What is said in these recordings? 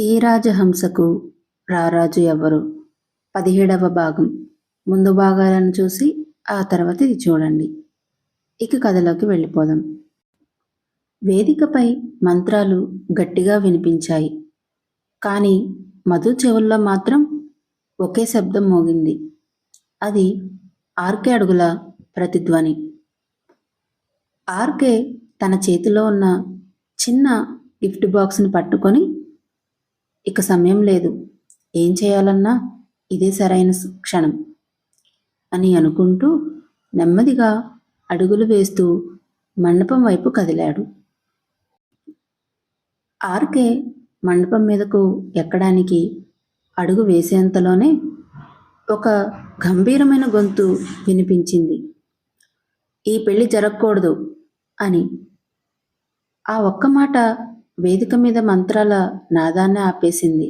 ఈ రాజహంసకు రారాజు ఎవరు? పదిహేడవ భాగం. ముందు భాగాలను చూసి ఆ తర్వాత ఇది చూడండి. ఇక కథలోకి వెళ్ళిపోదాం. వేదికపై మంత్రాలు గట్టిగా వినిపించాయి. కానీ మధు చెవుల్లో మాత్రం ఒకే శబ్దం మోగింది. అది ఆర్కే అడుగుల ప్రతిధ్వని. ఆర్కే తన చేతిలో ఉన్న చిన్న గిఫ్ట్ బాక్స్ని పట్టుకొని ఇక సమయం లేదు. ఏం చేయాలన్నా ఇదే సరైన క్షణం అని అనుకుంటూ నెమ్మదిగా అడుగులు వేస్తూ మండపం వైపు కదిలాడు. ఆర్కే మండపం మీదకు ఎక్కడానికి అడుగు వేసేంతలోనే ఒక గంభీరమైన గొంతు వినిపించింది. ఈ పెళ్ళి జరగకూడదు అని. ఆ ఒక్క మాట వేదిక మీద మంత్రాల నాదాన్ని ఆపేసింది.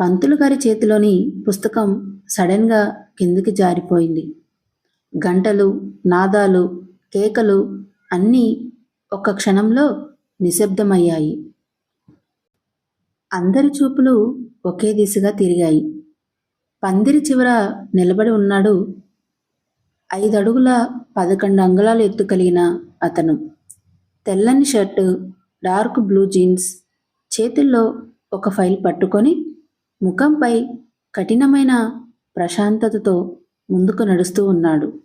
పంతులు గారి చేతిలోని పుస్తకం సడన్గా కిందికి జారిపోయింది. గంటలు నాదాలు కేకలు అన్నీ ఒక్క క్షణంలో నిశ్శబ్దమయ్యాయి. అందరి చూపులు ఒకే దిశగా తిరిగాయి. పందిరి చివర నిలబడి ఉన్నాడు ఐదడుగుల పదకొండు అంగుళాలు ఎత్తు కలిగిన అతను. తెల్లని షర్టు డార్క్ బ్లూ జీన్స్ చేతుల్లో ఒక ఫైల్ పట్టుకొని ముఖంపై కఠినమైన ప్రశాంతతతో ముందుకు నడుస్తూ ఉన్నాడు.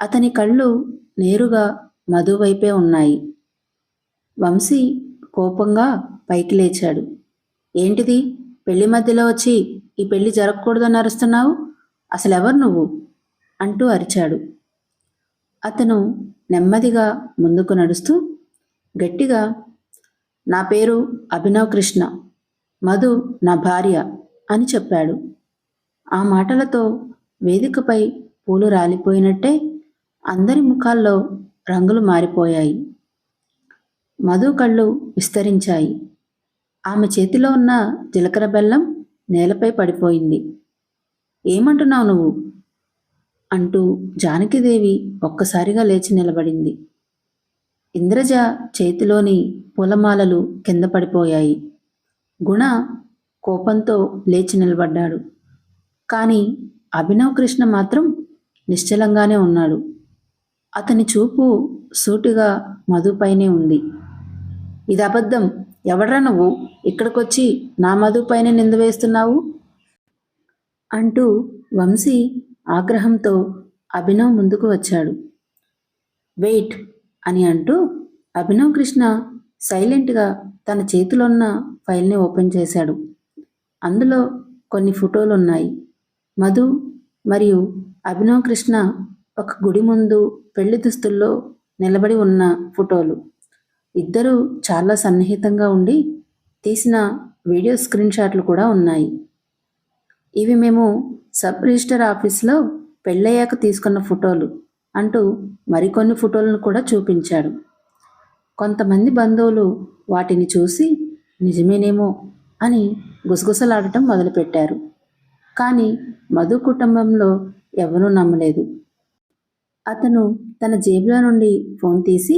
అతని కళ్ళు నేరుగా మధు వైపే ఉన్నాయి. వంశీ కోపంగా పైకి లేచాడు. ఏంటిది? పెళ్ళి మధ్యలో వచ్చి ఈ పెళ్ళి జరగకూడదని అరుస్తున్నావు? అసలు ఎవరు నువ్వు? అంటూ అరిచాడు. అతను నెమ్మదిగా ముందుకు నడుస్తూ గట్టిగా నా పేరు అభినవ్ కృష్ణ మధు నా భార్య అని చెప్పాడు. ఆ మాటలతో వేదికపై పూలు రాలిపోయినట్టే అందరి ముఖాల్లో రంగులు మారిపోయాయి. మధు కళ్ళు విస్తరించాయి. ఆమె చేతిలో ఉన్న జీలకర్ర బెల్లం నేలపై పడిపోయింది. ఏమంటున్నావు నువ్వు? అంటూ జానకిదేవి ఒక్కసారిగా లేచి నిలబడింది. ఇంద్రజ చేతిలోని పూలమాలలు కింద పడిపోయాయి. గుణ కోపంతో లేచి నిలబడ్డాడు. కానీ అభినవ్ కృష్ణ మాత్రం నిశ్చలంగానే ఉన్నాడు. అతని చూపు సూటిగా మధుపైనే ఉంది. ఇది అబద్ధం. ఎవడ్రా నువ్వు? ఇక్కడికొచ్చి నా మధుపైనే నింద వేస్తున్నావు? అంటూ వంశీ ఆగ్రహంతో అభినవ్ ముందుకు వచ్చాడు. వెయిట్. అని అంటూ అభినవ్ కృష్ణ సైలెంట్గా తన చేతిలోన్న ఫైల్ని ఓపెన్ చేశాడు. అందులో కొన్ని ఫోటోలు ఉన్నాయి మధు మరియు అభినవ్ కృష్ణ ఒక గుడి ముందు పెళ్ళి దుస్తుల్లో నిలబడి ఉన్న ఫోటోలు. ఇద్దరూ చాలా సన్నిహితంగా ఉండి తీసిన వీడియో స్క్రీన్ షాట్లు కూడా ఉన్నాయి. ఇవి మేము సబ్ రిజిస్టర్ ఆఫీస్లో పెళ్ళయ్యాక తీసుకున్న ఫోటోలు. అంటూ మరికొన్ని ఫోటోలను కూడా చూపించాడు. కొంతమంది బంధువులు వాటిని చూసి నిజమేనేమో అని గుసగుసలాడటం మొదలుపెట్టారు. కానీ మధు కుటుంబంలో ఎవరూ నమ్మలేదు. అతను తన జేబులో నుండి ఫోన్ తీసి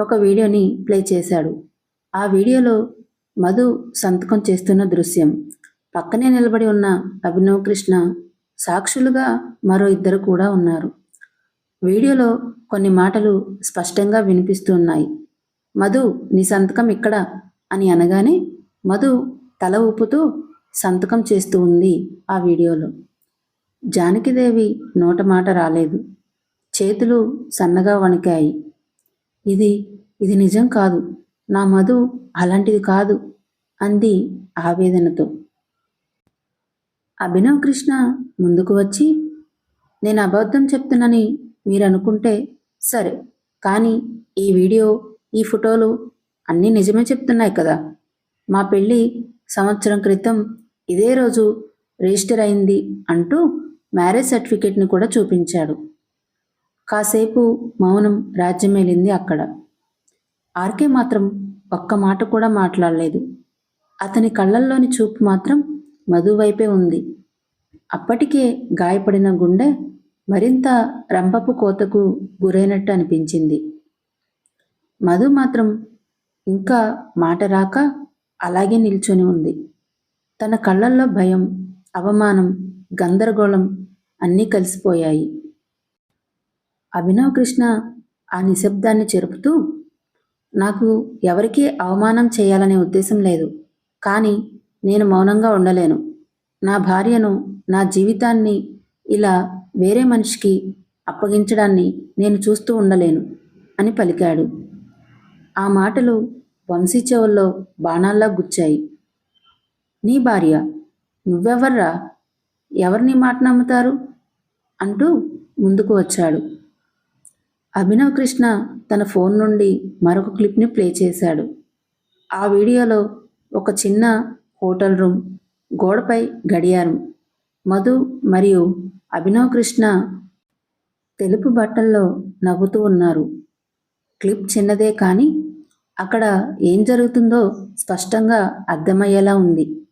ఒక వీడియోని ప్లే చేశాడు. ఆ వీడియోలో మధు సంతకం చేస్తున్న దృశ్యం. పక్కనే నిలబడి ఉన్న అభినవ్ కృష్ణ సాక్షులుగా మరో ఇద్దరు కూడా ఉన్నారు. వీడియోలో కొన్ని మాటలు స్పష్టంగా వినిపిస్తున్నాయి. మధు నీ సంతకం ఇక్కడ అని అనగానే మధు తల ఊపుతూ సంతకం చేస్తూ ఉంది ఆ వీడియోలో. జానకిదేవి నోట మాట రాలేదు. చేతులు సన్నగా వణికాయి. ఇది ఇది నిజం కాదు. నా మధు అలాంటిది కాదు అంది ఆవేదనతో. అభినవ్ కృష్ణ ముందుకు వచ్చి నేను అబద్ధం చెప్తున్నానని మీరు అనుకుంటే సరే కానీ ఈ వీడియో ఈ ఫోటోలు అన్నీ నిజమే చెప్తున్నాయి కదా. మా పెళ్ళి సంవత్సరం క్రితం ఇదే రోజు రిజిస్టర్ అయింది అంటూ మ్యారేజ్ సర్టిఫికేట్ని కూడా చూపించాడు. కాసేపు మౌనం రాజ్యమేలింది అక్కడ. ఆర్కే మాత్రం ఒక్క మాట కూడా మాట్లాడలేదు. అతని కళ్ళల్లోని చూపు మాత్రం మధువైపే ఉంది. అప్పటికే గాయపడిన గుండె మరింత రంపపు కోతకు గురైనట్టు అనిపించింది. మధు మాత్రం ఇంకా మాట రాక అలాగే నిల్చొని ఉంది. తన కళ్ళల్లో భయం అవమానం గందరగోళం అన్నీ కలిసిపోయాయి. అభినవ్ కృష్ణ ఆ నిశ్శబ్దాన్ని చెరుపుతూ నాకు ఎవరికీ అవమానం చేయాలనే ఉద్దేశం లేదు కానీ నేను మౌనంగా ఉండలేను. నా భార్యను నా జీవితాన్ని ఇలా వేరే మనిషికి అప్పగించడాన్ని నేను చూస్తూ ఉండలేను అని పలికాడు. ఆ మాటలు వంశీ చెవుల్లో బాణాల్లా గుచ్చాయి. నీ భార్య నువ్వెవర్రా? ఎవరిని మాట నమ్ముతారు? అంటూ ముందుకు వచ్చాడు. అభినవ్ కృష్ణ తన ఫోన్ నుండి మరొక క్లిప్ని ప్లే చేశాడు. ఆ వీడియోలో ఒక చిన్న హోటల్ రూమ్ గోడపై గడియారం మధు మరియు అభినవ్ కృష్ణ తెలుపు బట్టల్లో నవ్వుతూ ఉన్నారు. క్లిప్ చిన్నదే కానీ అక్కడ ఏం జరుగుతుందో స్పష్టంగా అర్థమయ్యేలా ఉంది.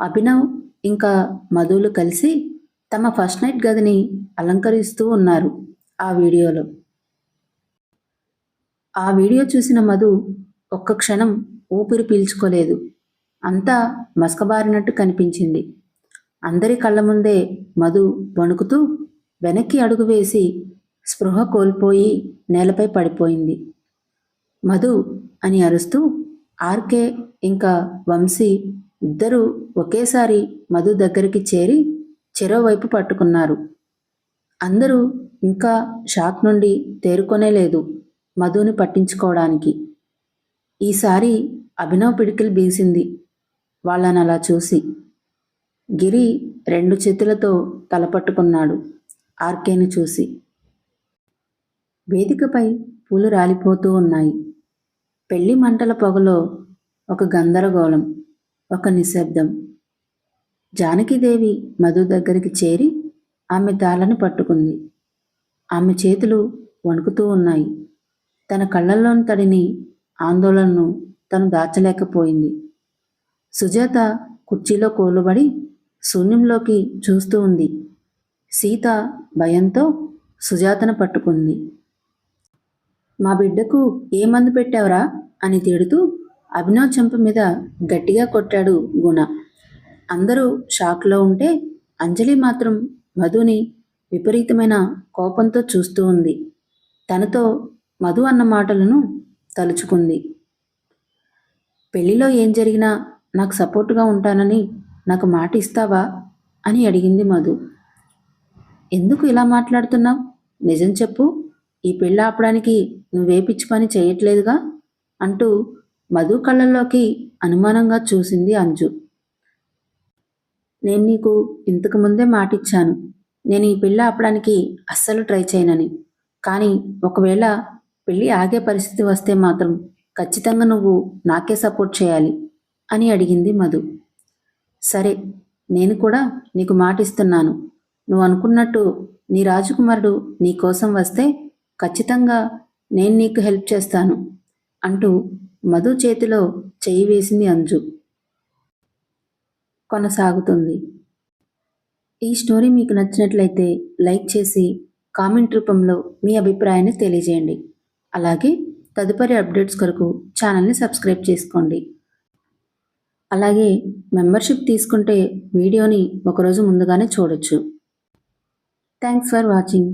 అభినవ్ ఇంకా మధులు కలిసి తమ ఫస్ట్ నైట్ గదిని అలంకరిస్తూ ఉన్నారు ఆ వీడియోలో. ఆ వీడియో చూసిన మధు ఒక్క క్షణం ఊపిరి పీల్చుకోలేదు. అంతా మసకబారినట్టు కనిపించింది. అందరి కళ్ళ ముందే మధు వణుకుతూ వెనక్కి అడుగు వేసి స్పృహ కోల్పోయి నేలపై పడిపోయింది. మధు అని అరుస్తూ ఆర్కే ఇంకా వంశీ ఇద్దరూ ఒకేసారి మధు దగ్గరికి చేరి చెరోవైపు పట్టుకున్నారు. అందరూ ఇంకా షాక్ నుండి తేరుకొనే లేదు మధుని పట్టించుకోవడానికి. ఈసారి అభినవ్ పిడికిలు బీసింది. వాళ్ళని అలా చూసి గిరి రెండు చేతులతో తలపట్టుకున్నాడు ఆర్కేని చూసి. వేదికపై పూలు రాలిపోతూ ఉన్నాయి. పెళ్ళి మంటల పొగలో ఒక గందరగోళం ఒక నిశ్శబ్దం. జానకిదేవి మధు దగ్గరికి చేరి ఆమె తాళను పట్టుకుంది. ఆమె చేతులు వణుకుతూ ఉన్నాయి. తన కళ్ళల్లోని తడిని ఆందోళనను తను దాచలేకపోయింది. సుజాత కుర్చీలో కోలుబడి శూన్యంలోకి చూస్తూ ఉంది. సీత భయంతో సుజాతను పట్టుకుంది. మా బిడ్డకు ఏ మందు పెట్టావురా? అని తిడుతూ అభినవ్ చెంప మీద గట్టిగా కొట్టాడు గుణ. అందరూ షాక్లో ఉంటే అంజలి మాత్రం మధుని విపరీతమైన కోపంతో చూస్తూ ఉంది. తనతో మధు అన్న మాటలను తలుచుకుంది. పెళ్ళిలో ఏం జరిగినా నాకు సపోర్టుగా ఉంటానని నాకు మాట ఇస్తావా? అని అడిగింది మధు. ఎందుకు ఇలా మాట్లాడుతున్నావు? నిజం చెప్పు. ఈ పెళ్ళి ఆపడానికి నువ్వే పిచ్చి పని చేయట్లేదుగా? అంటూ మధు కళ్ళల్లోకి అనుమానంగా చూసింది అంజు. నేను నీకు ఇంతకు ముందే మాటిచ్చాను. నేను ఈ పెళ్ళి ఆపడానికి అస్సలు ట్రై చేయనని. కానీ ఒకవేళ పెళ్ళి ఆగే పరిస్థితి వస్తే మాత్రం ఖచ్చితంగా నువ్వు నాకే సపోర్ట్ చేయాలి అని అడిగింది మధు. సరే నేను కూడా నీకు మాటిస్తున్నాను. నువ్వు అనుకున్నట్టు నీ రాజకుమారుడు నీ కోసం వస్తే ఖచ్చితంగా నేను నీకు హెల్ప్ చేస్తాను అంటూ మధు చేతిలో చేయి వేసింది అంజు. కొనసాగుతుంది. ఈ స్టోరీ మీకు నచ్చినట్లయితే లైక్ చేసి కామెంట్ రూపంలో మీ అభిప్రాయాన్ని తెలియజేయండి. అలాగే తదుపరి అప్డేట్స్ కొరకు ఛానల్ని సబ్స్క్రైబ్ చేసుకోండి. అలాగే మెంబర్షిప్ తీసుకుంటే వీడియోని ఒకరోజు ముందుగానే చూడొచ్చు. Thanks for watching.